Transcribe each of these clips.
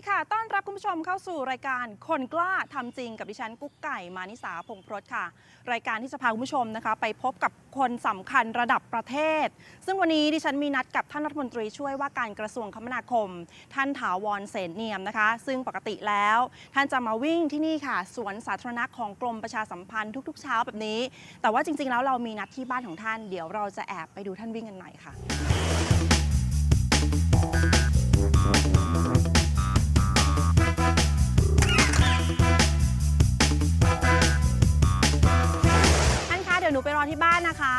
ดีค่ะ ต้อนรับคุณผู้ชมเข้าสู่รายการคนกล้าทำจริงกับดิฉัน กุ๊กไก่มานิสาพงพรสค่ะ รายการที่จะพาคุณผู้ชมนะคะ ไปพบกับคนสำคัญระดับประเทศ ซึ่งวันนี้ดิฉันมีนัดกับท่านรัฐมนตรีช่วยว่าการกระทรวงคมนาคม ท่านถาวรเสนเนียมนะคะ ซึ่งปกติแล้ว ท่านจะมาวิ่งที่นี่ค่ะ สวนสาธารณะของกรมประชาสัมพันธ์ทุก ๆ เช้าแบบนี้ แต่ว่าจริง ๆ แล้วเรามีนัดที่บ้านของท่าน เดี๋ยวเราจะแอบไปดูท่านวิ่งกันหน่อยค่ะ ดี๋ยวหนูไปรอที่บ้านนะคะ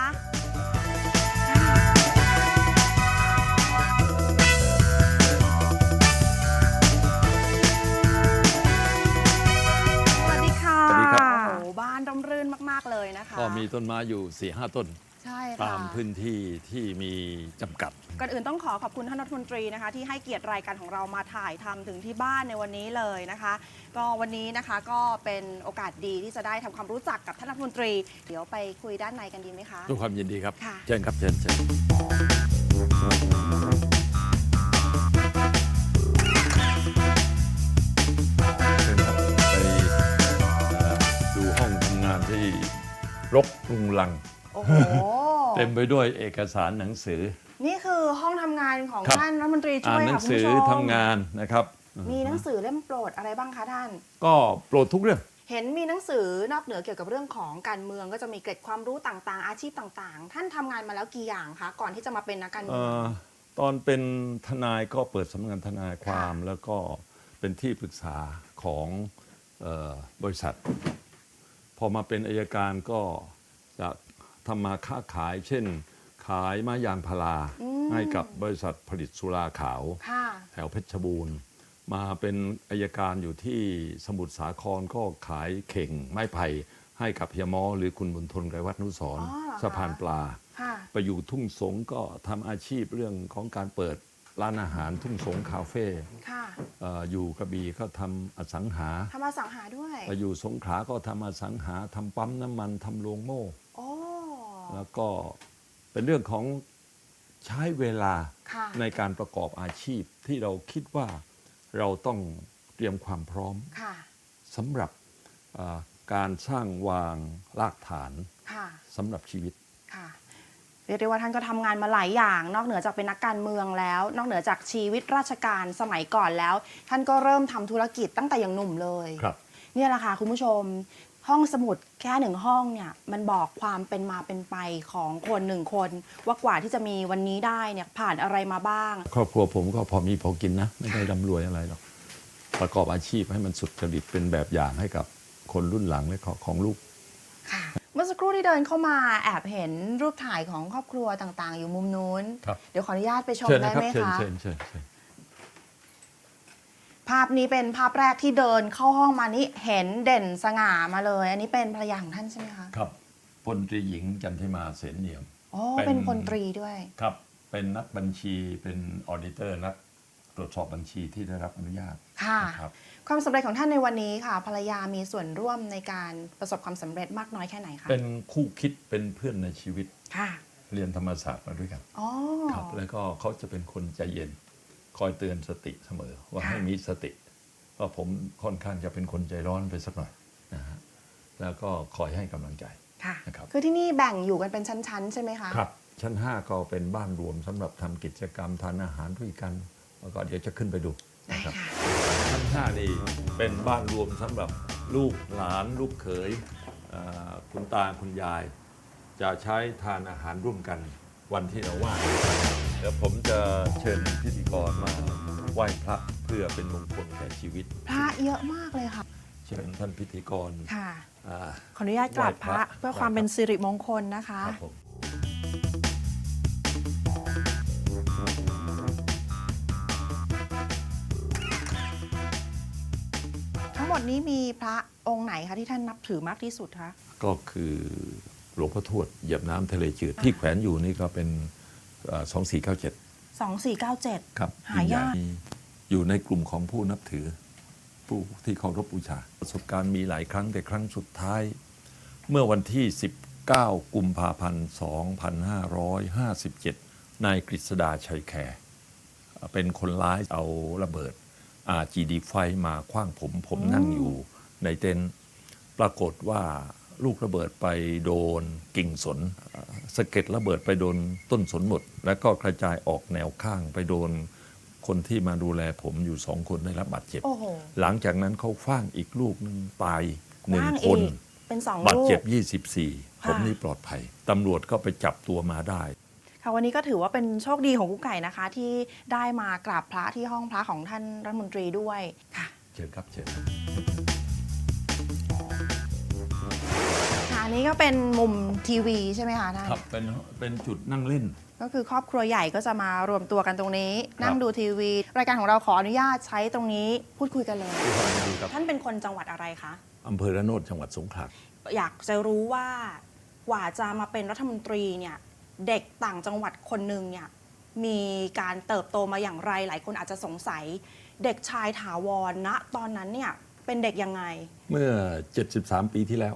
สวัสดีค่ะสวัสดีครับ โอ้โหบ้านร่มรื่นมาก ๆ เลยนะคะ ก็มีต้นไม้อยู่4ี่ห้าต้น ใช่ตาค่ะมพื้นที่ที่มีจำกัด ก่อนอื่นต้องขอขอบคุณท่านรัฐมนตรีนะคะ ที่ให้เกียรติรายการของเรามาถ่ายทำถึงที่บ้านในวันนี้เลยนะคะ ก็วันนี้นะคะก็เป็นโอกาสดีที่จะได้ทำความรู้จักกับท่านรัฐมนตรี เดี๋ยวไปคุยด้านในกันดีไหมคะ ด้วยความยินดีครับ ค่ะ เชิญครับเชิญเชิญเชิญครับไปเอ่อดูห้องทำงานที่รกรุงรัง โอ้โห เต็มไปด้วยเอกสารหนังสือ นี่คือห้องทำงานของครับ ท่านรัฐมนตรีอ่าช่วนยหนัค่ะงคุณสือผู้ชมทำงานนะครับ มีหนังสือเล่มโปรดอะไรบ้างคะท่าน ก็โปรดทุกเรื่อง เห็นมีหนังสือนอกเหนือเกี่ยวกับเรื่องของการเมืองก็จะมีเกร็ดความรู้ต่างๆ อาชีพต่างๆ ท่านทำงานมาแล้วกี่อย่างคะก่อนที่จะมาเป็นนักการเมืเอ่อง อตอนเป็นทนายก็เปิดสำนักงานทนายความแล้วก็เป็นที่ปรึกษาของเออบริษัท พอมาเป็นอายการก็จะ ทำมาค้าขายเช่น ขายไม้ยางพาราให้กับบริษัทผลิตสุราขาวค่ะแถวเพชรบูรณ์ มาเป็นอายการอยู่ที่สมุทรสาครก็ขายเข่งไม้ไผ่ให้กับเฮียมอหรือคุณบุญทนไกรวัฒนุสรณ์อ๋อเหรอคะสะพานปลาค่ะไปอยู่ทุ่งสงก็ทำอาชีพเรื่องของการเปิดร้านอาหารทุ่งสงคาเฟ่ค่ะเอ่ออยู่กระบี่ก็ทำอสังหาทำมาสังหาด้วยไปอยู่สงขลาก็ทำอสังหาทำปั๊มน้ำมันทำโรงโม่โอ้ แล้วก็เป็นเรื่องของใช้เวลาค่ะ ในการประกอบอาชีพที่เราคิดว่าเราต้องเตรียมความพร้อมค่ะ สำหรับเอ่อการสร้างวางรากฐานค่ะ สำหรับชีวิต ค่ะ เรียกได้ว่าท่านก็ทำงานมาหลายอย่าง นอกเหนือจากเป็นนักการเมืองแล้ว นอกเหนือจากชีวิตราชการสมัยก่อนแล้ว ท่านก็เริ่มทำธุรกิจตั้งแต่ยังหนุ่มเลยครับเนี่ยแหละค่ะคุณผู้ชม ห้องสมุดแค่หนึ่งห้องเนี่ยมันบอกความเป็นมาเป็นไปของคนหนึ่งคน ว่ากว่าที่จะมีวันนี้ได้เนี่ยผ่านอะไรมาบ้าง ครอบครัวผมก็พอมีพอกินนะ ไม่ได้ร่ำรวยอะไรหรอก ประกอบอาชีพให้มันสุดจริตเป็นแบบอย่างให้กับคนรุ่นหลังและของของลูกค่ะเมื่อสักครู่ที่เดินเข้ามาแอบเห็นรูปถ่ายของครอบครัวต่างๆ อยู่มุมนู้นครับเดี๋ยวขออนุญาตไปชมเชิญได้นะครับไหมเชิญคะเชิญเชิญเชิญ ภาพนี้เป็นภาพแรกที่เดินเข้าห้องมานี่เห็นเด่นสง่ามาเลย อันนี้เป็นภรรยาของท่านใช่ไหมคะครับพลตรีหญิงจันทิมาเสนเนียมอ๋อเป็นเป็นพลตรีด้วย ครับ เป็นนักบัญชีเป็นออดิเตอร์นักตรวจสอบบัญชีที่ได้รับอนุญาตค่ะนะครับความสำเร็จของท่านในวันนี้ค่ะ ภรรยามีส่วนร่วมในการประสบความสำเร็จมากน้อยแค่ไหนคะเป็นคู่คิดเป็นเพื่อนในชีวิตค่ะ เรียนธรรมศาสตร์มาด้วยกันอ๋อครับแล้วก็เขาจะเป็นคนใจเย็น คอยเตือนสติเสมอ ว่าค่ะให้มีสติเพราะผมค่อนข้างจะเป็นคนใจร้อนไปสักหน่อยนะฮะแล้วก็คอยให้กำลังใจค่ะนะครับคือที่นี่แบ่งอยู่กันเป็นชั้นๆ ใช่ไหมคะครับ ชั้น 5 ก็เป็นบ้านรวมสำหรับทำกิจกรรมทานอาหารด้วยกันแล้วก็เดี๋ยวจะขึ้นไปดูได้นะครับค่ะชั้น5นี่เป็นบ้านรวมสำหรับลูกหลานลูกเขยเอ่อคุณตาคุณยาย จะใช้ทานอาหารร่วมกันวันที่เราไหว้ เดี๋ยวผมจะเชิญพิธีกรมาไหว้พระเพื่อเป็นมงคลแก่ชีวิต พระเยอะมากเลยค่ะ เชิญท่านพิธีกรค่ะ อ่า ขออนุญาตกราบพระไหว้พระ เพื่อความเป็นสิริมงคลนะคะ ครับผมทั้งหมดนี้มีพระองค์ไหนคะที่ท่านนับถือมากที่สุดคะ ก็คือหลวงพ่อทวดเหยียบน้ำทะเลจืดที่แขวนอยู่นี่ก็เป็น สองสี่เก้าเจ็ด2497 ครับหายากวิญญณอยู่ในกลุ่มของผู้นับถือ ผู้ที่เคารพบูชา ประสบการณ์มีหลายครั้งแต่ครั้งสุดท้าย เมื่อวันที่ 19 กุมภาพันธ์ 2557 นายกฤษดาชัยแคร์เป็นคนร้ายเอาระเบิด RGD ไฟมาคว้างผม ผมนั่งอยู่ในเต็นท์ปรากฏว่า ลูกระเบิดไปโดนกิ่งสนเอ่อสะเก็ดระเบิดไปโดนต้นสนหมด แล้วก็กระจายออกแนวข้างไปโดนคนที่มาดูแลผมอยู่สองคนได้รับบาดเจ็บโอ้โหหลังจากนั้นเขาฟ้างอีกลูกหนึ่งตายหนึ่งว่างคนอีกเป็นสองบาดลูกเจ็บ 24ค่ะผมนี่ปลอดภัย ตำรวจก็ไปจับตัวมาได้ค่ะวันนี้ก็ถือว่าเป็นโชคดีของกุ๊กไก่นะคะ ที่ได้มากราบพระที่ห้องพระของท่านรัฐมนตรีด้วยค่ะ เชิญครับเชิญ นนี้ก็เป็นมุมทีวีใช่ไหมคะท่าน ครับเป็นเป็นจุดนั่งเล่น ก็คือครอบครัวใหญ่ก็จะมารวมตัวกันตรงนี้ครับนั่งดูทีวี รายการของเราขออนุญาตใช้ตรงนี้พูดคุยกันเลย ที่ความดีครับท่านเป็นคนจังหวัดอะไรคะ อำเภอระโนดจังหวัดสงขลาอยากจะรู้ว่ากว่าจะมาเป็นรัฐมนตรีเนี่ย เด็กต่างจังหวัดคนหนึ่งเนี่ย มีการเติบโตมาอย่างไร หลายคนอาจจะสงสัย เด็กชายถาวรณตอนนั้นเนี่ย เป็นเด็กยังไง เมื่อ 73 ปีที่แล้ว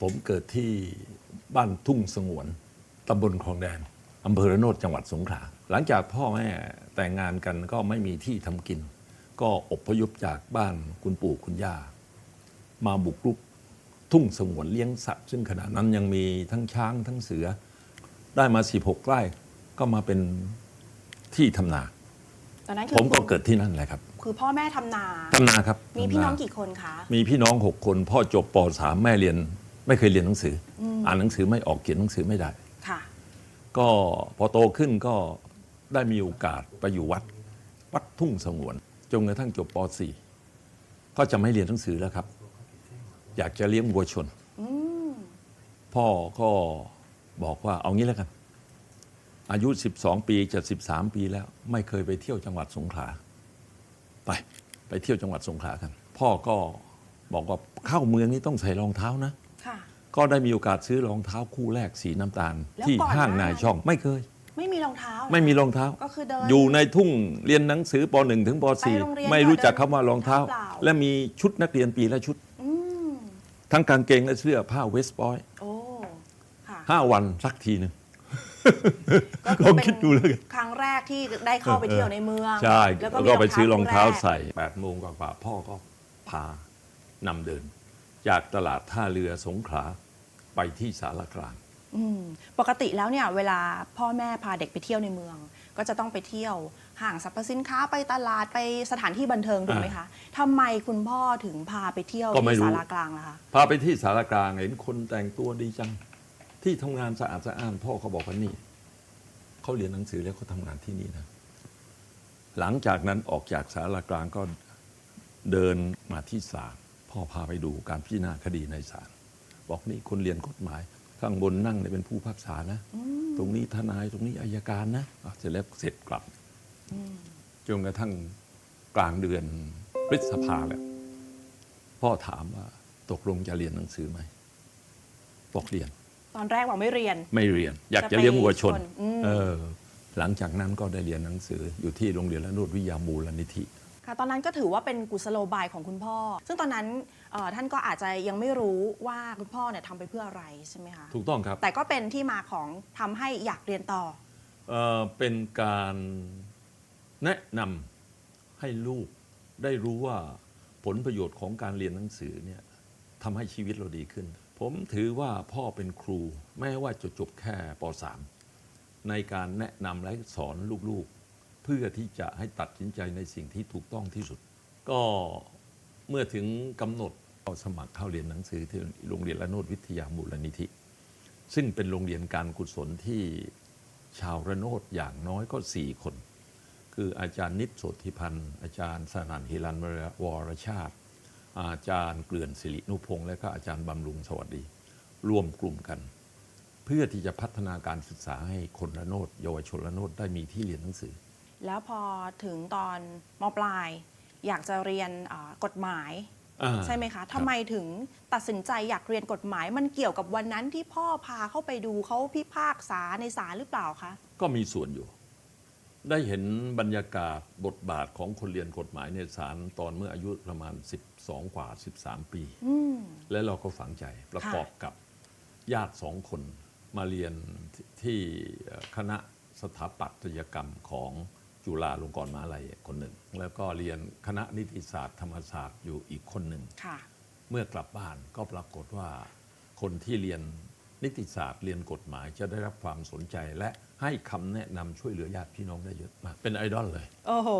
ผมเกิดที่บ้านทุ่งสงวนตำบลคลองแดนอำเภอระโนดจังหวัดสงขลาหลังจากพ่อแม่แต่งงานกันก็ไม่มีที่ทำกิน ก็อพยพจากบ้านคุณปู่คุณย่า มาบุกรุกทุ่งสงวนเลี้ยงสัตว์ ซึ่งขณะนั้นยังมีทั้งช้างทั้งเสือ ได้มา 16ไร่ก็มาเป็นที่ทำนา ตอนนั้นคืผมก็คุณเกิดที่นั่นแหละครับ คือพ่อแม่ทำนา ทำนาครับมีทำาพี่น้องกี่คนคะ มีพี่น้องหกคน พ่อจบป .3 แม่เรียน ไม่เคยเรียนหนังสือออ่านหนังสือไม่ออกเขียนหนังสือไม่ได้ ค่ะ ก็พอโตขึ้นก็ได้มีโอกาสไปอยู่วัด วัดทุ่งสงวนจนกระทั่งจบป .4 ก็จะไม่เรียนหนังสือแล้วครับ อยากจะเลี้ยงวัวชน อืม พ่อก็บอกว่าเอางี้แล้วกัน อายุ 12 ปีจะ13 ปีแล้ว ไม่เคยไปเที่ยวจังหวัดสงขลาไป ไปเที่ยวจังหวัดสงขลากัน พ่อก็บอกว่าเข้าเมืองนี่ต้องใส่รองเท้านะค่ะ ก็ได้มีโอกาสซื้อรองเท้าคู่แรกสีน้ำตาล แล้วที่ก่อนห้างหน้า นายช่องไม่เคย ไม่มีรองเท้าเหรอไม่มีรองเท้า ก็คือเดิน อยู่ในทุ่งเรียนหนังสือป .1 ถึงป ไปโรงเรียน .4 ไม่รู้จักคำว่ารองเท้าเท้าเปล่าและมีชุดนักเรียนปีละชุด อืมทั้งกางเกงและเสื้อผ้าเวสต์บอยโอ้ค่ะห้าวันสักทีหนึ่ง ก็ลองคิดดูแล้วกัน ครั้งแรกที่ได้เข้าไปเที่ยวในเมืองใช่ แล้วแล้วมีก็ไปซื้อรองเท้าคู่แรกใส่8โมงกว่าๆพ่อก็พานำเดิน จากตลาดท่าเรือสงขลา ไปที่สารกลาง อืมปกติแล้วเนี่ยเวลาพ่อแม่พาเด็กไปเที่ยวในเมือง ก็จะต้องไปเที่ยวห้างสรรพสินค้าไปตลาดไปสถานที่บันเทิงถูกไหมคะทำไมคุณพ่อถึงพาไปเที่ยวก็ไม่ที่รู้ สารากลางล่ะคะ พาไปที่สารกลางเห็นคนแต่งตัวดีจัง ที่ทำงานสะอาดสะอ้านพ่อเขาบอกว่านี่เขาเรียนหนังสือแล้วเขาทำงานที่นี่นะ หลังจากนั้นออกจากสารกลางก็เดินมาที่ศาลพ่อพาไปดูการพิจารณาคดีในศาล บอกนี่คนเรียนกฎหมาย ข้างบนนั่งเนี่ยเป็นผู้พิพักษานะ ตรงนี้ทนายตรงนี้อายการนะอะเสร็จแล้วเสร็จกลับอืมจนกระทั่งกลางเดือนพฤษภาแล้วพ่อถามว่าตกลงจะเรียนหนังสือไหมบอกเรียน ตอนแรกบอกไม่เรียน ไม่เรียน อยากจะจะไปเลี้ยงวัวชนชนอืมเออ หลังจากนั้นก็ได้เรียนหนังสืออยู่ที่โรงเรียนละนุดวิทยามูลนิธิ ค่ะตอนนั้นก็ถือว่าเป็นกุศโลบายของคุณพ่อ ซึ่งตอนนั้นเอ่อท่านก็อาจจะยังไม่รู้ว่าคุณพ่อเนี่ยทำไปเพื่ออะไรใช่ไหมคะถูกต้องครับ แต่ก็เป็นที่มาของทำให้อยากเรียนต่อ เอ่อเป็นการแนะนำให้ลูกได้รู้ว่าผลประโยชน์ของการเรียนหนังสือเนี่ยทำให้ชีวิตเราดีขึ้น ผมถือว่าพ่อเป็นครู แม้ว่าจะจบแค่ป .3 ในการแนะนำและสอนลูกๆเพื่อที่จะให้ตัดสินใจในสิ่งที่ถูกต้องที่สุด ก็เมื่อถึงกำหนดเอาสมัครเข้าเรียนหนังสือที่โรงเรียนละโนดวิทยามูลนิธิ ซึ่งเป็นโรงเรียนการกุศลที่ชาวระโนดอย่างน้อยก็สี่คน คืออาจารย์นิตโสธิพันธ์ อาจารย์สนันฮิรันวรชาติ อาจารย์เกลื่อนสิรินุพงศ์และก็อาจารย์บำรุงสวัสดี รวมกลุ่มกัน เพื่อที่จะพัฒนาการศึกษาให้คนระโนดเยาวชนระโนดได้มีที่เรียนหนังสือ แล้วพอถึงตอนมปลาย อยากจะเรียนอ่ากฎหมายอ่าใช่ไหมคะรับทำไมถึงตัดสินใจอยากเรียนกฎหมาย มันเกี่ยวกับวันนั้นที่พ่อพาเข้าไปดูเขาพิพากษาในศาลหรือเปล่าคะ ก็มีส่วนอยู่ ได้เห็นบรรยากาศบทบาทของคนเรียนกฎหมายในศาลตอนเมื่ออายุประมาณ 12 กว่า 13 ปีอืมและเราก็ฝังใจประกอบกับญาติสองคนมาเรียนที่เอ่อคณะสถาปัตยกรรมของ จุฬาลงกรณ์มหาลัยคนหนึ่ง แล้วก็เรียนคณะนิติศาสตร์ธรรมศาสตร์อยู่อีกคนหนึ่งค่ะเมื่อกลับบ้านก็ปรากฏว่าคนที่เรียนนิติศาสตร์เรียนกฎหมายจะได้รับความสนใจและให้คำแนะนำช่วยเหลือญาติพี่น้องได้เยอะมาก เป็นไอดอลเลย โอ้โห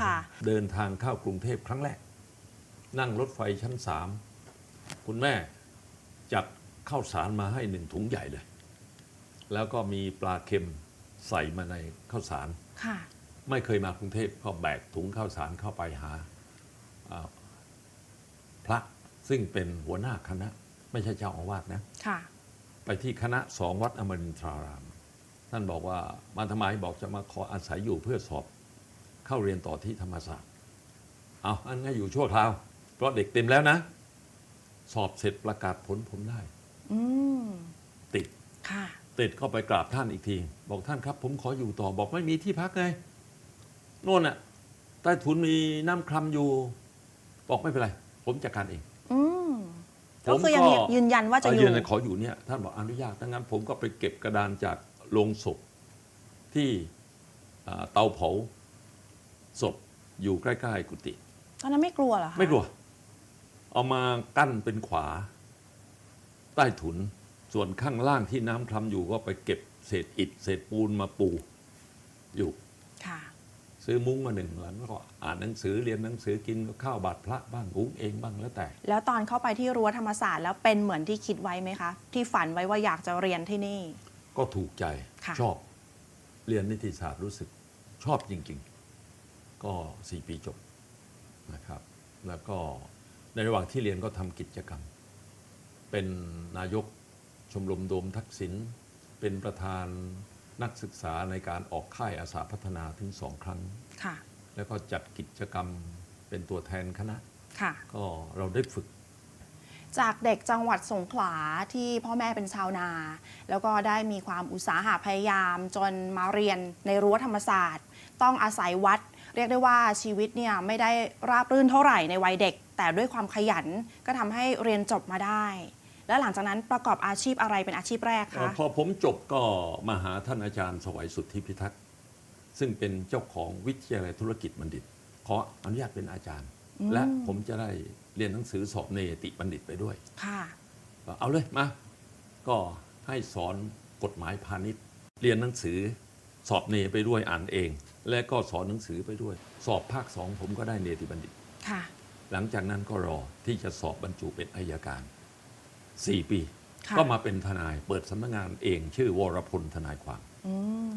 ค่ะ เดินทางเข้ากรุงเทพครั้งแรก นั่งรถไฟชั้นสามคุณแม่จัดข้าวสารมาให้หนึ่งถุงใหญ่เลย แล้วก็มีปลาเค็มใส่มาในข้าวสารค่ะ ไม่เคยมากรุงเทพก็แบกถุงข้าวสารเข้าไปหาอ่าพระซึ่งเป็นหัวหน้าคณะ ไม่ใช่เจ้าอาวาสนะค่ะไปที่คณะสองวัดอมรินทราราม ท่านบอกว่ามาทำไมบอกจะมาขออาศัยอยู่เพื่อสอบเข้าเรียนต่อที่ธรรมศาสตร์ เอาอันงั้นอยู่ชั่วคราว เพราะเด็กเต็มแล้วนะ สอบเสร็จประกาศผลผมได้อืมติดค่ะติดก็ไปกราบท่านอีกที บอกท่านครับ ผมขออยู่ต่อบอกไม่มีที่พักไง โน่นน่ะใต้ถุนมีน้ำคลำอยู่ บอกไม่เป็นไร ผมจัดการเองอืมผมก็คือยังก็ยืนยันว่าจะเอยู่นขออยู่เนี่ยท่านบอกอนุญาตดังนั้น ผมก็ไปเก็บกระดานจากโรงศพที่อ่าเตาเผาศพอยู่ใกล้ๆกุฏิตอนนั้นไม่กลัวเหรอคะไม่กลัว เอามากั้นเป็นขวา ใต้ถุนส่วนข้างล่างที่น้ำคลำอยู่ก็ไปเก็บเศษอิฐเศษปูนมาปูอยู่ค่ะ ซื้อมุ้งมาหนึ่งหลังแล้วก็อ่านหนังสือเรียนหนังสือกินข้าวบาทพระบ้างหุงเองบ้างแล้วแต่ แล้วตอนเข้าไปที่รั้วธรรมศาสตร์แล้วเป็นเหมือนที่คิดไว้ไหมคะ ที่ฝันไว้ว่าอยากจะเรียนที่นี่ ก็ถูกใจค่ะชอบเรียนนิติศาสตร์รู้สึกชอบจริง ๆ ก็สี่ปีจบนะครับ แล้วก็ในระหว่างที่เรียนก็ทำกิจกรรม เป็นนายกชมรมโดมทักษิณเป็นประธาน นักศึกษาในการออกค่ายอาสาพัฒนาถึงสองครั้ง ค่ะ แล้วก็จัดกิจกรรมเป็นตัวแทนคณะ ค่ะ ก็เราได้ฝึก จากเด็กจังหวัดสงขลาที่พ่อแม่เป็นชาวนา แล้วก็ได้มีความอุตสาหะพยายามจนมาเรียนในรั้วธรรมศาสตร์ ต้องอาศัยวัด เรียกได้ว่าชีวิตเนี่ยไม่ได้ราบรื่นเท่าไหร่ในวัยเด็ก แต่ด้วยความขยันก็ทำให้เรียนจบมาได้ แล้วหลังจากนั้นประกอบอาชีพอะไรเป็นอาชีพแรกเอ่อคะ พอผมจบก็มาหาท่านอาจารย์สวัยสุทธิพิทักษ์ซึ่งเป็นเจ้าของวิทยาลัยธุรกิจบัณฑิต ขออนุญาตเป็นอาจารย์ อืม และผมจะได้เรียนหนังสือสอบเนติบัณฑิตไปด้วย ค่ะ ก็เอาเลยมา ก็ให้สอนกฎหมายพาณิชย์ เรียนหนังสือสอบเนไปด้วยอ่านเอง และก็สอนหนังสือไปด้วย สอบภาคสองผมก็ได้เนติบัณฑิต ค่ะ หลังจากนั้นก็รอที่จะสอบบรรจุเป็นอายการ 4 ปี ค่ะ ก็มาเป็นทนายเปิดสำนักงานเองชื่อวรพลทนายความ อืม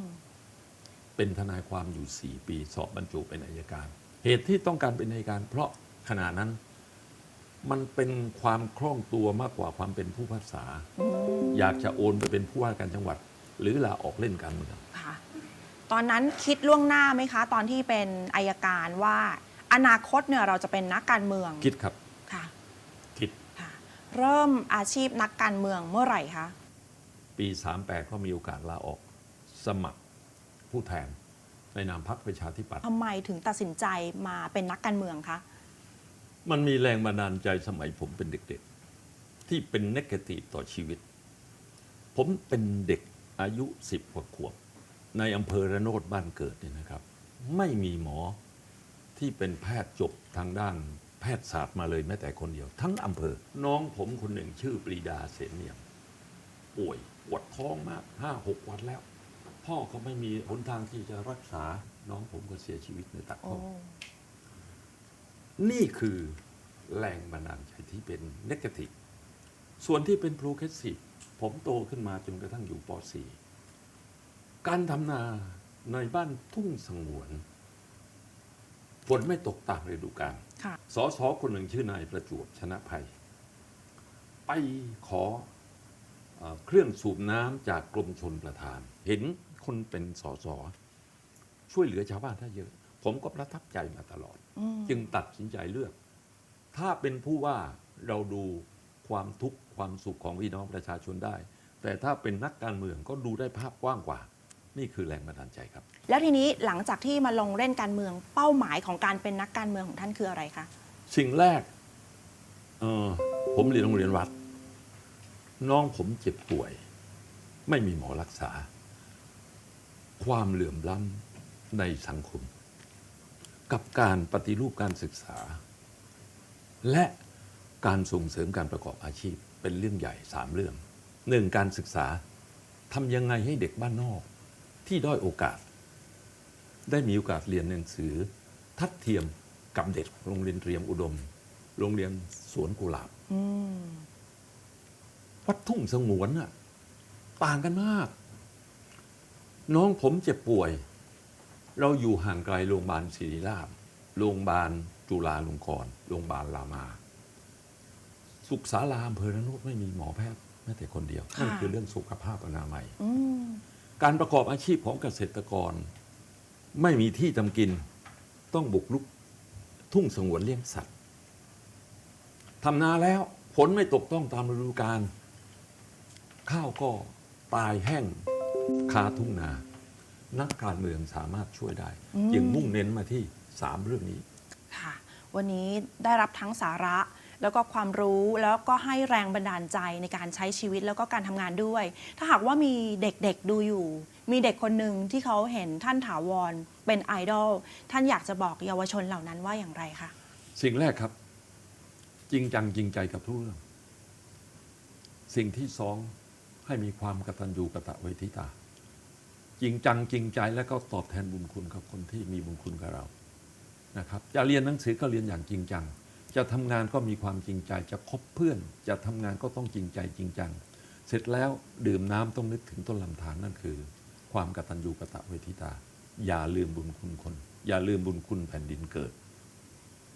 เป็นทนายความอยู่ 4 ปี สอบบรรจุเป็นอายการ เหตุที่ต้องการเป็นอายการ เพราะขณะนั้นมันเป็นความคล่องตัวมากกว่าความเป็นผู้พิพากษา อืมอยากจะโอนไปเป็นผู้ว่าการจังหวัด หรือลาออกเล่นการเมือง ค่ะ ตอนนั้นคิดล่วงหน้าไหมคะ ตอนที่เป็นอายการว่า อนาคตเนี่ยเราจะเป็นนักการเมือง คิดครับค่ะคิดค่ะ เริ่มอาชีพนักการเมืองเมื่อไหร่คะ ปี 38 ก็มีโอกาสลาออก สมัครผู้แทนในนามพรรคประชาธิปัตย์ทำไมถึงตัดสินใจมาเป็นนักการเมืองคะ มันมีแรงบันดาลใจสมัยผมเป็นเด็กๆ ที่เป็นเนกาทีฟต่อชีวิต ผมเป็นเด็กอายุสิบกว่าขวบ ในอำเภอระโนดบ้านเกิดเนี่ยนะครับ ไม่มีหมอที่เป็นแพทย์จบทางด้าน แพทยศาสตร์มาเลยแม้แต่คนเดียว ทั้งอำเภอ น้องผมคนหนึ่งชื่อปรีดาเสนเนียม ป่วยปวดท้องมากห้าหกวันแล้ว พ่อก็ไม่มีหนทางที่จะรักษา น้องผมก็เสียชีวิตในตักโอ้ข้อนี่คือแรงบันดาลใจที่เป็นเนกาทีฟส่วนที่เป็นโปรเกรสซีฟผมโตขึ้นมาจนกระทั่งอยู่ป .4 การทำนาในบ้านทุ่งสงวน ฝนไม่ตกตามฤดูกาลค่ะสอสอคนหนึ่งชื่อนายประจวบชนะภัย ไปขอเออเครื่องสูบน้ำจากกรมชนประทาน เห็นคนเป็นสอสอช่วยเหลือชาวบ้านได้เยอะ ผมก็ประทับใจมาตลอด อืมจึงตัดสินใจเลือก ถ้าเป็นผู้ว่าเราดูความทุกข์ความสุขของพี่น้องประชาชนได้ แต่ถ้าเป็นนักการเมืองก็ดูได้ภาพกว้างกว่า นี่คือแรงบันดาลใจครับ แล้วทีนี้หลังจากที่มาลงเล่นการเมืองเป้าหมายของการเป็นนักการเมืองของท่านคืออะไรคะสิ่งแรกเออผมเรียนโรงเรียนวัด น้องผมเจ็บป่วย ไม่มีหมอรักษา ความเหลื่อมล้ำในสังคม กับการปฏิรูปการศึกษา และการส่งเสริมการประกอบอาชีพเป็นเรื่องใหญ่สามเรื่องหนึ่งการศึกษาทำยังไงให้เด็กบ้านนอก ที่ด้อยโอกาส ได้มีโอกาสเรียนหนังสือ ทัดเทียมกับเด็กโรงเรียนเตรียมอุดม โรงเรียนสวนกุหลาบวัดทุ่งสงวนน่ะต่างกันมาก น้องผมเจ็บป่วย เราอยู่ห่างไกลโรงพยาบาลศิริราชโรงพยาบาลจุฬาลงกรณ์โรงพยาบาลรามา สุขศาลาอำเภอระโนดไม่มีหมอแพทย์แม้แต่คนเดียวนั่นคือเรื่องสุขภาพอนามัยอื การประกอบอาชีพของเกษตรกร ไม่มีที่ทำกินต้องบุกลุกทุ่งสงวนเลี้ยงสัตว์ทำนาแล้วฝนไม่ตกต้องตามฤดูกาลข้าวก็ตายแห้งคาทุ่งนา นักการเมืองสามารถช่วยได้ จึงมุ่งเน้นมาที่สามเรื่องนี้ ค่ะ วันนี้ได้รับทั้งสาระ แล้วก็ความรู้แล้วก็ให้แรงบันดาลใจในการใช้ชีวิตแล้วก็การทำงานด้วย ถ้าหากว่ามีเด็กๆดูอยู่ มีเด็กคนหนึ่งที่เขาเห็นท่านถาวรเป็นไอดอลท่านอยากจะบอกเยาวชนเหล่านั้นว่าอย่างไรคะสิ่งแรกครับ จริงจังจริงใจกับทุกเรื่อง สิ่งที่สองให้มีความกตัญญูกตะเวทิตา จริงจังจริงใจแล้วก็ตอบแทนบุญคุณกับคนที่มีบุญคุณกับเรานะครับ จะเรียนหนังสือก็เรียนอย่างจริงจัง จะทำงานก็มีความจริงใจ จะคบเพื่อน จะทำงานก็ต้องจริงใจจริงจัง เสร็จแล้วดื่มน้ำต้องนึกถึงต้นลำธารนั่นคือ ความกตัญญูกตเวทิตา อย่าลืมบุญคุณคน อย่าลืมบุญคุณแผ่นดินเกิด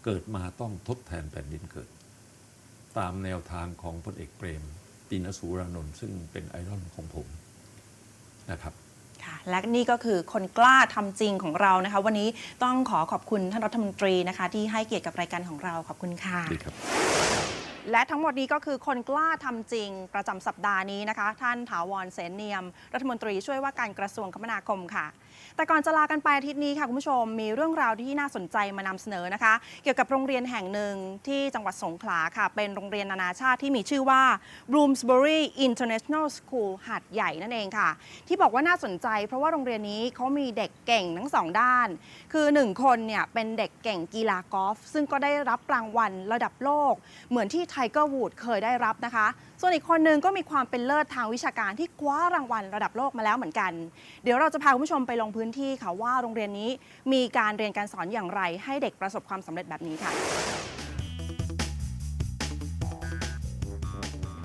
เกิดมาต้องทดแทนแผ่นดินเกิด ตามแนวทางของพลเอกเปรม ตินสูรานนท์ซึ่งเป็นไอดอลของผมนะครับ และนี่ก็คือคนกล้าทำจริงของเรานะคะ วันนี้ต้องขอขอบคุณท่านรัฐมนตรีนะคะ ที่ให้เกียรติกับรายการของเราขอบคุณค่ะดีครับและทั้งหมดนี้ก็คือคนกล้าทำจริงประจำสัปดาห์นี้นะคะ ท่านถาวรเสนเนียม รัฐมนตรีช่วยว่าการกระทรวงคมนาคมค่ะ แต่ก่อนจะลากันไปอาทิตย์นี้ค่ะคุณผู้ชมมีเรื่องราวที่น่าสนใจมานำเสนอนะคะ เกี่ยวกับโรงเรียนแห่งหนึ่งที่จังหวัดสงขลาค่ะ เป็นโรงเรียนนานาชาติที่มีชื่อว่า Bloomsbury International School หาดใหญ่นั่นเองค่ะ ที่บอกว่าน่าสนใจ เพราะว่าโรงเรียนนี้เขามีเด็กเก่งทั้งสองด้าน คือหนึ่งคนเนี่ยเป็นเด็กเก่งกีฬากอล์ฟซึ่งก็ได้รับรางวัลระดับโลก เหมือนที่ไทเกอร์วูดเคยได้รับนะคะส่วนอีกคนหนึ่งก็มีความเป็นเลิศทางวิชาการที่คว้ารางวัลระดับโลกมาแล้วเหมือนกัน เดี๋ยวเราจะพาคุณผู้ชมไปลงพื้นที่ค่ะว่าโรงเรียนนี้มีการเรียนการสอนอย่างไร ให้เด็กประสบความสำเร็จแบบนี้ค่ะ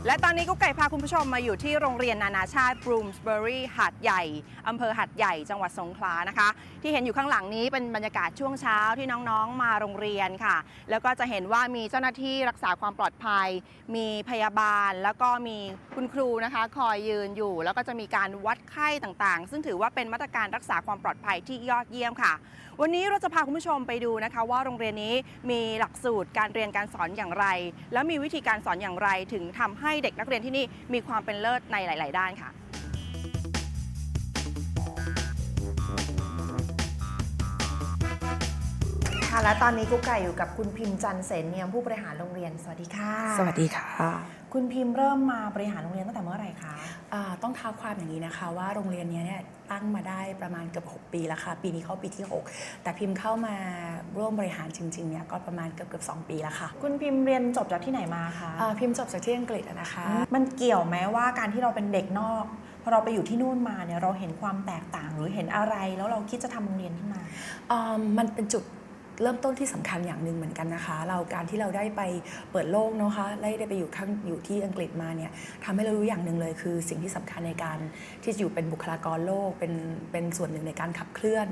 และตอนนี้กุ๊กไก่พาคุณผู้ชมมาอยู่ที่โรงเรียนนานาชาติ Bloomsbury หาดใหญ่ อำเภอหาดใหญ่ จังหวัดสงขลานะคะ ที่เห็นอยู่ข้างหลังนี้เป็นบรรยากาศช่วงเช้าที่น้องๆมาโรงเรียนค่ะ แล้วก็จะเห็นว่ามีเจ้าหน้าที่รักษาความปลอดภัย มีพยาบาล แล้วก็มีคุณครูนะคะ คอยยืนอยู่ แล้วก็จะมีการวัดไข้ต่างๆ ซึ่งถือว่าเป็นมาตรการรักษาความปลอดภัยที่ยอดเยี่ยมค่ะวันนี้เราจะพาคุณผู้ชมไปดูนะคะ ว่าโรงเรียนนี้มีหลักสูตรการเรียนการสอนอย่างไร และมีวิธีการสอนอย่างไร ถึงทำให้เด็กนักเรียนที่นี่มีความเป็นเลิศในหลาย ๆ ด้านค่ะ และตอนนี้กุ๊กไก่อยู่กับคุณพิมพ์จันทร์เสนเนียมผู้บริหารโรงเรียน สวัสดีค่ะ สวัสดีค่ะ คุณพิมพ์เริ่มมาบริหารโรงเรียนตั้งแต่เมื่อไหร่คะอ่าต้องเท้าความอย่างนี้นะคะว่าโรงเรียนเนี้ยเนี่ยตั้งมาได้ประมาณเกือบ 6 ปีแล้วค่ะ ปีนี้เข้าปีที่ 6 แต่พิมพ์เข้ามาร่วมบริหารจริงๆเนี่ยก็ประมาณเกือบเกือบสปีแล้วค่ะ คุณพิมพ์เรียนจบจากที่ไหนมาคะอ่าพิมพ์จบจากที่อังกฤษอะนะคะ มันเกี่ยวไหมว่าการที่เราเป็นเด็กนอกพอเราไปอยู่ที่นู่นมาเนี่ยเราเห็นความแตกต่างหรือเห็นอะไรแล้วเราคิดจะทำโรงเรียนขึ้นมาอ่ามันเป็นจุด เริ่มต้นที่สำคัญอย่างหนึ่งเหมือนกันนะคะ เราการที่เราได้ไปเปิดโลกเนาะคะได้ได้ไปอยู่ข้างอยู่ที่อังกฤษมาเนี่ยทำให้เรารู้อย่างหนึ่งเลยคือ สิ่งที่สำคัญในการที่จะอยู่เป็นบุคลากรโลกเป็นเป็นส่วนหนึ่งในการขับเคลื่อน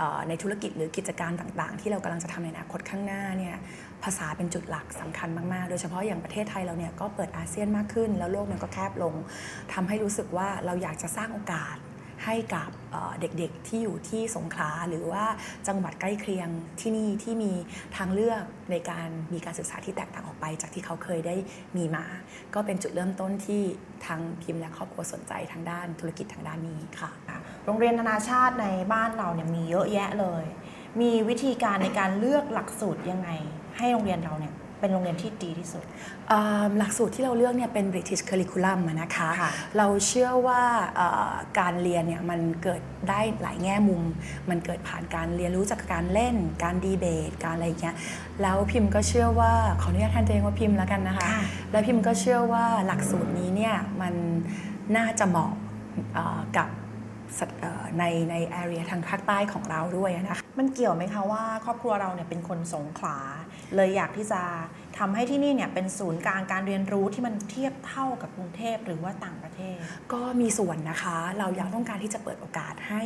อในธุรกิจหรือกิจการต่างๆ ที่เรากำลังจะทำในอนาคตข้างหน้าเนี่ยภาษาเป็นจุดหลักสำคัญมากๆ โดยเฉพาะอย่างประเทศไทยเราเนี่ยก็เปิดอาเซียนมากขึ้น แล้วโลกมันก็แคบลงทำให้รู้สึกว่าเราอยากจะสร้างโอกาส ให้กับเด็กๆที่อยู่ที่สงขลาหรือว่าจังหวัดใกล้เคียงที่นี่ที่มีทางเลือกในการมีการศึกษาที่แตกต่างออกไป จากที่เขาเคยได้มีมา ก็เป็นจุดเริ่มต้นที่ทางพิมพ์และครอบครัวสนใจทางด้านธุรกิจทางด้านนี้ค่ะ โรงเรียนนานาชาติในบ้านเราเนี่ยมีเยอะแยะเลย มีวิธีการในการเลือกหลักสูตรยังไง ให้โรงเรียนเราเนี่ย เป็นโรงเรียนที่ดีที่สุดเอ่อหลักสูตรที่เราเลือกเนี่ยเป็น British Curriculum อะนะคะ ค่ะ เราเชื่อว่าเอ่อการเรียนเนี่ยมันเกิดได้หลายแง่มุม มันเกิดผ่านการเรียนรู้จากการเล่น การดีเบต การอะไรอย่างเงี้ย แล้วพิมพ์ก็เชื่อว่าขออนุญาตท่านตัวเองว่าพิมพ์แล้วกันนะคะ ค่ะ แล้วพิมพ์ก็เชื่อว่าหลักสูตรนี้เนี่ยมันน่าจะเหมาะเอ่อกับ สเอ่อในใน area ทางภาคใต้ของเราด้วยนะคะมันเกี่ยวไหมคะว่าครอบครัวเราเนี่ยเป็นคนสงขลา เลยอยากที่จะทำให้ที่นี่เนี่ยเป็นศูนย์กลางการเรียนรู้ที่มันเทียบเท่ากับกรุงเทพหรือว่าต่างประเทศ ก็มีส่วนนะคะ เราอยากต้องการที่จะเปิดโอกาสให้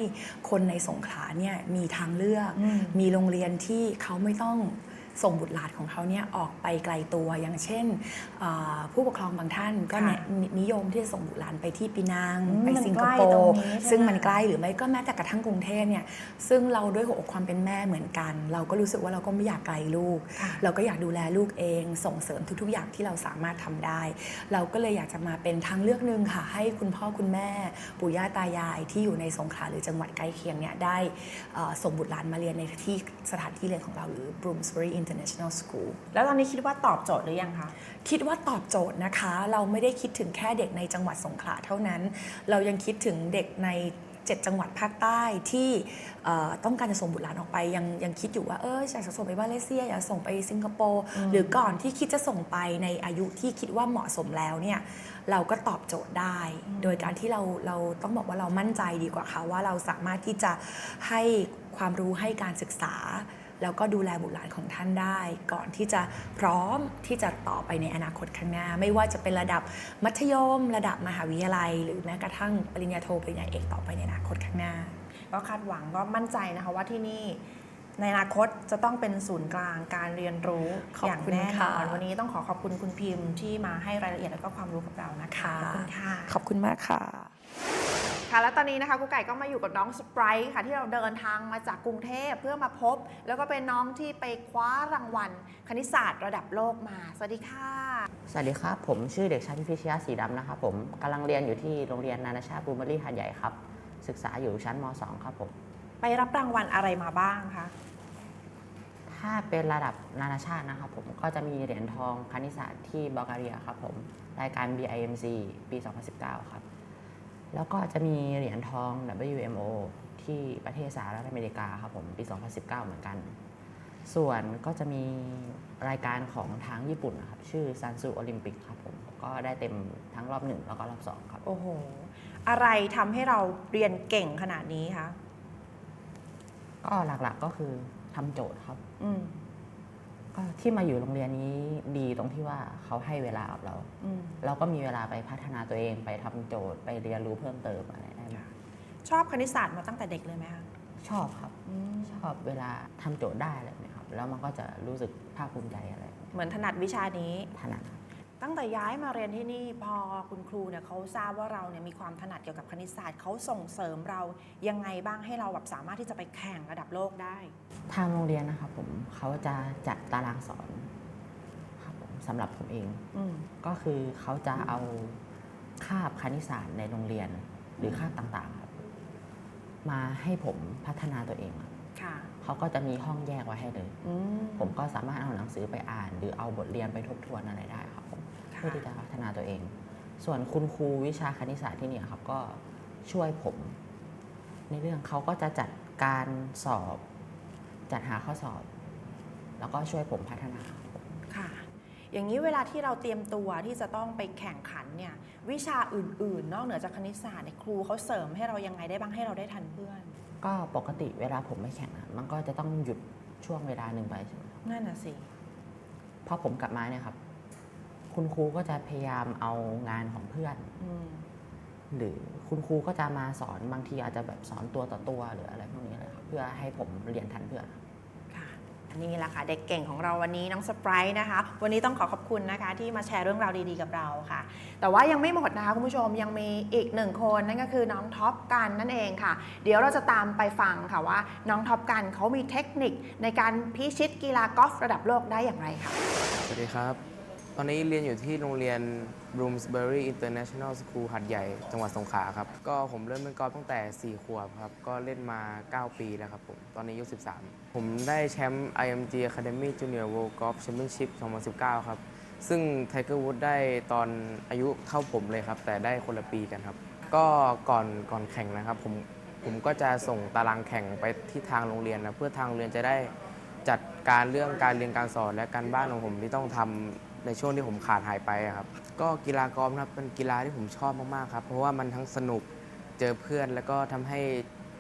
คนในสงขลาเนี่ยมีทางเลือกอืมมีโรงเรียนที่เขาไม่ต้อง ส่งบุตรหลานของเขาเนี่ยออกไปไกลตัวอย่างเช่นเอ่อผู้ปกครองบางท่านก็ค่ะแนะนิยมที่จะส่งบุตรหลานไปที่ปีนังอืมไปมันสิงใกคล้โปตรงร์นี้ใช่ไหมซึ่งมันใกล้หรือไม่ก็แม้แต่กระทั่งกรุงเทพเนี่ยซึ่งเราด้วยหัวอกความเป็นแม่เหมือนกัน เราก็รู้สึกว่าเราก็ไม่อยากไกลลูกค่ะเราก็อยากดูแลลูกเอง ส่งเสริมทุก ๆ อย่างที่เราสามารถทำได้ เราก็เลยอยากจะมาเป็นทางเลือกหนึ่งค่ะ ให้คุณพ่อคุณแม่ปู่ย่าตายายที่อยู่ในสงขลาหรือจังหวัดใกล้เคียงเนี่ยได้เอ่อส่งบุตรหลานมาเรียนในที่สถานที่เรียนของเราหรือ Bloomsbury International School แล้วตอนนี้คิดว่าตอบโจทย์หรือยังคะ คิดว่าตอบโจทย์นะคะ เราไม่ได้คิดถึงแค่เด็กในจังหวัดสงขลาเท่านั้น เรายังคิดถึงเด็กใน7จังหวัดภาคใต้ที่เอ่อต้องการจะส่งบุตรหลานออกไป ยังยังคิดอยู่ว่าเอออยากจะส่งไปมาเลเซียอยากส่งไปสิงคโปร์หรือก่อนที่คิดจะส่งไปในอายุที่คิดว่าเหมาะสมแล้วเนี่ยเราก็ตอบโจทย์ได้ โดยการที่เราเราต้องบอกว่าเรามั่นใจดีกว่าค่ะว่าเราสามารถที่จะให้ความรู้ให้การศึกษา แล้วก็ดูแลบุตรหลานของท่านได้ ก่อนที่จะพร้อมที่จะต่อไปในอนาคตข้างหน้า ไม่ว่าจะเป็นระดับมัธยม ระดับมหาวิทยาลัย หรือแม้กระทั่งปริญญาโทปริญญาเอกต่อไปในอนาคตข้างหน้า ก็คาดหวังก็มั่นใจนะคะว่าที่นี่ในอนาคตจะต้องเป็นศูนย์กลางการเรียนรู้ขอบอย่างคุณแน่นค่ะอนวันนี้ต้องขอขอบคุณคุณพิมพ์ที่มาให้รายละเอียดและก็ความรู้กับเรานะคะขอบคุณค่ะขอบคุณมากค่ะค่ะ และตอนนี้นะคะกุ๊กไก่ก็มาอยู่กับน้องสไปร์ค่ะ ที่เราเดินทางมาจากกรุงเทพเพื่อมาพบ แล้วก็เป็นน้องที่ไปคว้ารางวัล คณิตศาสตร์ระดับโลกมา สวัสดีค่ะ สวัสดีครับ ผมชื่อเด็กชายพิพิชยาสีดำนะครับผมกำลังเรียนอยู่ที่โรงเรียนนานาชาติบูเบอรี่หาดใหญ่ครับ ศึกษาอยู่ชั้นม .2 ครับผม ไปรับรางวัลอะไรมาบ้างคะ ถ้าเป็นระดับนานาชาตินะครับผมก็จะมีเหรียญทองคณิตศาสตร์ที่บัลแกเรียครับผมรายการ BIMC ปี 2019 ครับ แล้วก็จะมีเหรียญทอง WMO ที่ประเทศสหรัฐอเมริกาครับผมปี 2019 เหมือนกัน ส่วนก็จะมีรายการของทางญี่ปุ่นนะครับ ชื่อซันซูโอลิมปิกครับผม ก็ได้เต็มทั้งรอบหนึ่งแล้วก็รอบสองครับ โอ้โห อะไรทำให้เราเรียนเก่งขนาดนี้คะ ก็หลักๆก็คือทำโจทย์ครับ อืม ก็ที่มาอยู่โรงเรียนนี้ดีตรงที่ว่าเขาให้เวลากับเรา อืมเราก็มีเวลาไปพัฒนาตัวเองไปทำโจทย์ไปเรียนรู้เพิ่มเติมอะไรได้มาชอบคณิตศาสตร์มาตั้งแต่เด็กเลยไหมคะชอบครับ อืมชอบเวลาทำโจทย์ได้อะไรแบบนี้ครับ แล้วมันก็จะรู้สึกภาคภูมิใจอะไร เหมือนถนัดวิชานี้ ถนัดครับ ตั้งแต่ย้ายมาเรียนที่นี่พอคุณครูเนี่ยเขาทราบว่าเราเนี่ยมีความถนัดเกี่ยวกับคณิตศาสตร์เขาส่งเสริมเรายังไงบ้างให้เราแบบสามารถที่จะไปแข่งระดับโลกได้ ทางโรงเรียนนะครับผมเขาจะจัดตารางสอนครับผมสำหรับผมเองอืมก็คือเขาจะเอาคาบคณิตศาสตร์ในโรงเรียนหรือคาบต่างๆครับมาให้ผมพัฒนาตัวเองครับค่ะเขาก็จะมีห้องแยกไว้ให้เลยอืมผมก็สามารถเอาหนังสือไปอ่าน หรือเอาบทเรียนไปทบทวนอะไรได้ครับผมเพื่อที่จะพัฒนาตัวเอง ส่วนคุณครูวิชาคณิตศาสตร์ที่เนี่ยครับก็ช่วยผม ในเรื่องเขาก็จะจัดการสอบ จัดหาข้อสอบ แล้วก็ช่วยผมพัฒนาครับผมค่ะ อย่างนี้เวลาที่เราเตรียมตัวที่จะต้องไปแข่งขันเนี่ยวิชาอื่น ๆ นอกเหนือจากคณิตศาสตร์เนี่ยครูเขาเสริมให้เรายังไงได้บ้างให้เราได้ทันเพื่อน ก็ปกติเวลาผมไม่แข่งอะมันก็จะต้องหยุดช่วงเวลาหนึ่งไปใช่ไหมครับนั่นน่ะสิพอผมกลับมาเนี่ยครับ คุณครูก็จะพยายามเอางานของเพื่อนอืมหรือคุณครูก็จะมาสอนบางทีอาจจะแบบสอนตัวต่อตัวหรืออะไรพวกนี้เลยครับเพื่อให้ผมเรียนทันเพื่อนค่ะอันนี้แหละค่ะเด็กเก่งของเราวันนี้น้องสไปร์นะคะ วันนี้ต้องขอขอบคุณนะคะ ที่มาแชร์เรื่องราวดีๆกับเราค่ะ แต่ว่ายังไม่หมดนะคะคุณผู้ชมยังมีอีกหนึ่งคนนั่นก็คือน้องท็อปกันนั่นเองค่ะ เดี๋ยวเราจะตามไปฟังค่ะว่า น้องท็อปกันเขามีเทคนิคในการพิชิตกีฬากอล์ฟระดับโลกได้อย่างไรค่ะสวัสดีครับ ตอนนี้เรียนอยู่ที่โรงเรียน Bloomsbury International School หัดใหญ่ จังหวัดสงขลาครับ ก็ผมเริ่มเล่นกอล์ฟตั้งแต่ 4 ขวบครับ ก็เล่นมา 9 ปีแล้วครับผม ตอนนี้อายุ 13 ผมได้แชมป์ IMG Academy Junior World Golf Championship 2019 ครับ ซึ่ง Tiger Woods ได้ตอนอายุเท่าผมเลยครับ แต่ได้คนละปีกันครับ ก็ก่อนก่อนแข่งนะครับ ผมผมก็จะส่งตารางแข่งไปที่ทางโรงเรียนนะเพื่อทางโรงเรียนจะได้จัดการเรื่องการเรียนการสอนและการบ้านของผมที่ต้องทำ ในช่วงที่ผมขาดหายไปอะครับ ก็กีฬากอล์ฟนะครับเป็นกีฬาที่ผมชอบมากๆครับ เพราะว่ามันทั้งสนุกเจอเพื่อนแล้วก็ทำให้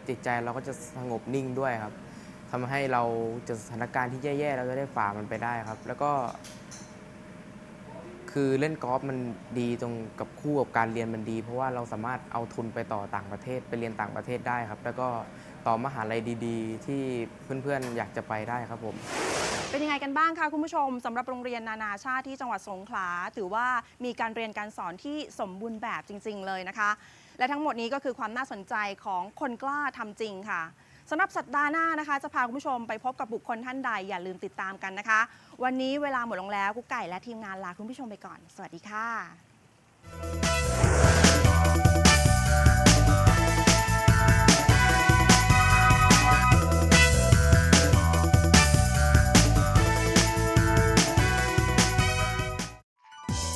จิตใจเราก็จะสงบนิ่งด้วยครับทำให้เราเจอสถานการณ์ที่แย่ๆเราจะได้ฝ่ามันไปได้ครับ แล้วก็ คือเล่นกอล์ฟมันดีตรงกับคู่กับการเรียนมันดี เพราะว่าเราสามารถเอาทุนไปต่อต่างประเทศไปเรียนต่างประเทศได้ครับ แล้วก็ต่อมหาลัยดี ๆ ที่เพื่อนๆอยากจะไปได้ครับผม เป็นยังไงกันบ้างคะคุณผู้ชมสำหรับโรงเรียนนานาชาติที่จังหวัดสงขลาถือว่ามีการเรียนการสอนที่สมบูรณ์แบบจริง ๆ เลยนะคะ และทั้งหมดนี้ก็คือความน่าสนใจของคนกล้าทำจริงค่ะสำหรับสัปดาห์หน้านะคะ จะพาคุณผู้ชมไปพบกับบุคคลท่านใดอย่าลืมติดตามกันนะคะ วันนี้เวลาหมดลงแล้วกุ๊กไก่และทีมงานลาคุณผู้ชมไปก่อน สวัสดีค่ะ